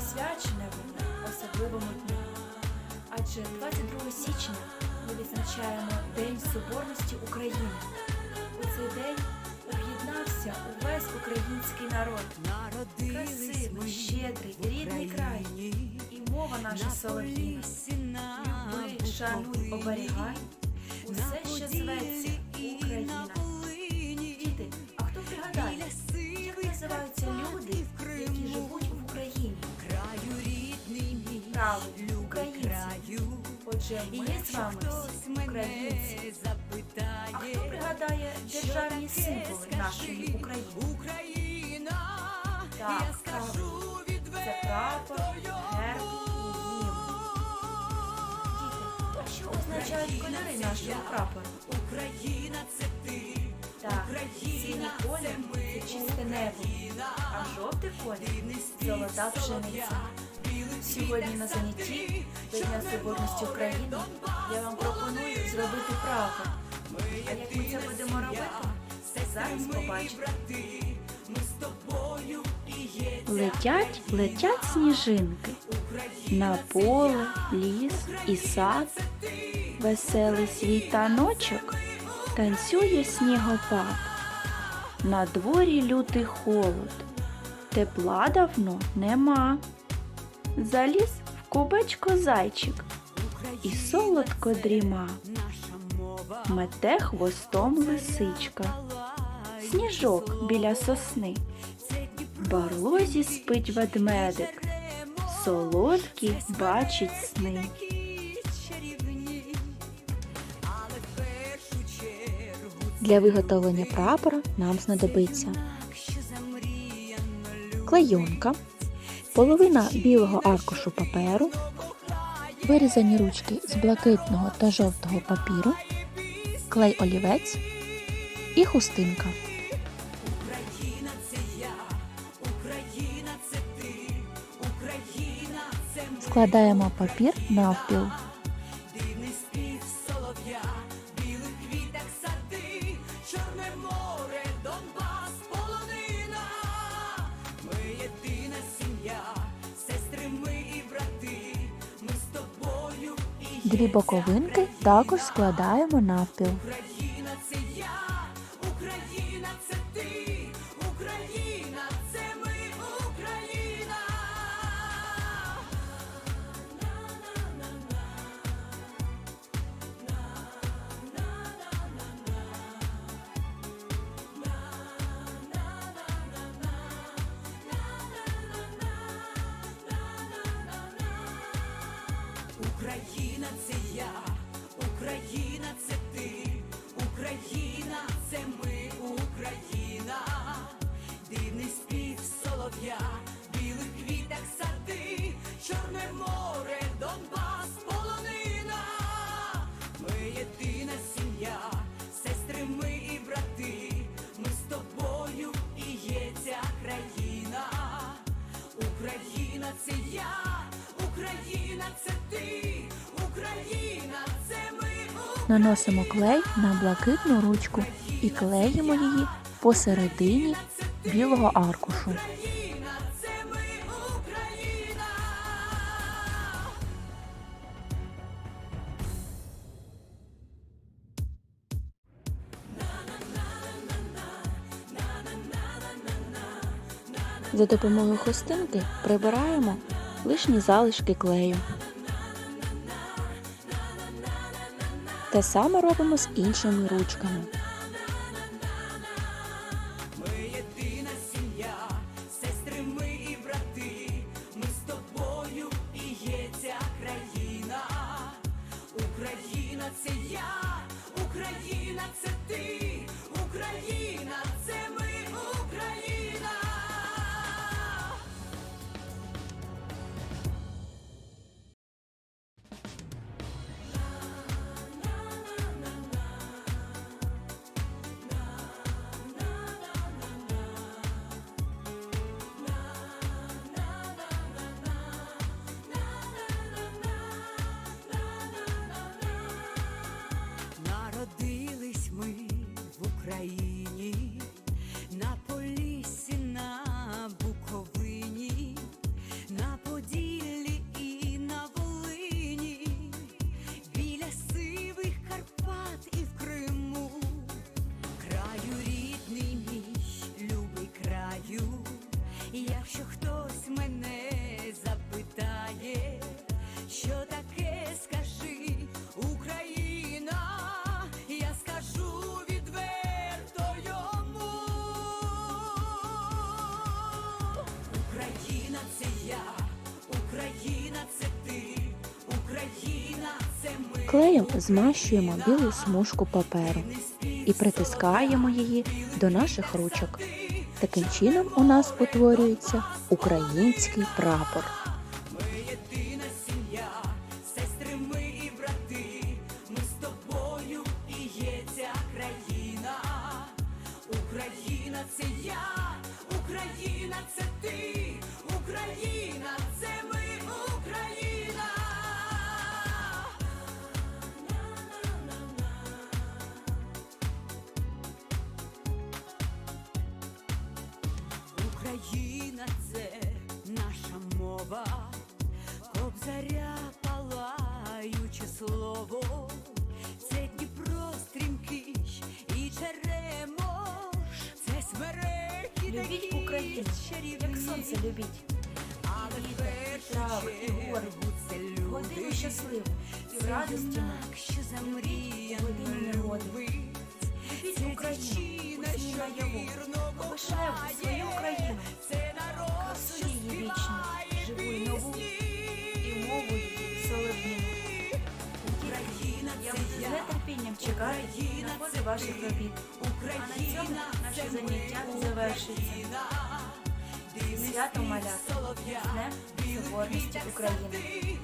присвячене воно особливому дню. Адже 22 січня ми відзначаємо День Соборності України. У цей день об'єднався увесь український народ. Красивий, щедрий, рідний край. І мова наша солов'їна. Люби, шануй, оберігай. Усе, що зветься Україна. Отже, ми з вами всі українці. А хто пригадає державні символи нашої України? Так, правильно. Це прапор, герб і гімн. Діти, що означають кольори нашого прапора? Україна це ти, Так, синій колір це чисте небо, а жовтий колір золота пшениця. Сьогодні на занятті до Дня Соборності України я вам пропоную зробити прапор. А як ми це будемо робити, зараз є Летять, летять сніжинки на поле, ліс і сад. Веселий світаночок танцює снігопад. На дворі лютий холод, тепла давно нема. Заліз в кубечко зайчик і солодко дріма. Мете хвостом лисичка, сніжок біля сосни. Барлозі спить ведмедик, солодкі бачить сни. Для виготовлення прапора нам знадобиться клейонка, половина білого аркушу паперу, вирізані ручки з блакитного та жовтого папіру, клей олівець і хустинка. Складаємо папір навпіл. Дві боковинки також складаємо навпіл. Україна це я, Україна це ти, Україна це ми, Україна, дивний спів солов'я, Наносимо клей на блакитну ручку і клеїмо її посередині білого аркушу. За допомогою хустинки прибираємо лишні залишки клею. Те саме робимо з іншими ручками. Ми єдина сім'я, сестри ми і брати, ми з тобою і є ця країна. Україна це я, Україна це ти, Україна це ми, Якщо хтось мене запитає, що таке скажи Україна, я скажу відверто йому, Україна це я, Україна це ти, Україна це ми. Клеєм змащуємо білу смужку паперу і притискаємо її до наших ручок. Таким чином у нас утворюється український прапор. Це я, Україна це ти, Україна це ми, Україна. Україна це наша мова, кобзаря палаюче слово, це Дніпро стрімкий і черемош, це смереки Любіть Україну, як сонце любіть. але І вітер, і трави, і гори. це В годину люди, щасливу і в радості ми. що замріяно годину негоди. любить. Любіть Це Україну, дівчина, у сні що вірно Вишневу свою Україну. Я з нетерпінням чекаю на ходи ваших робіт. А на цьому наше заняття завершиться. Свято. Солов'я, З Днем Соборності України.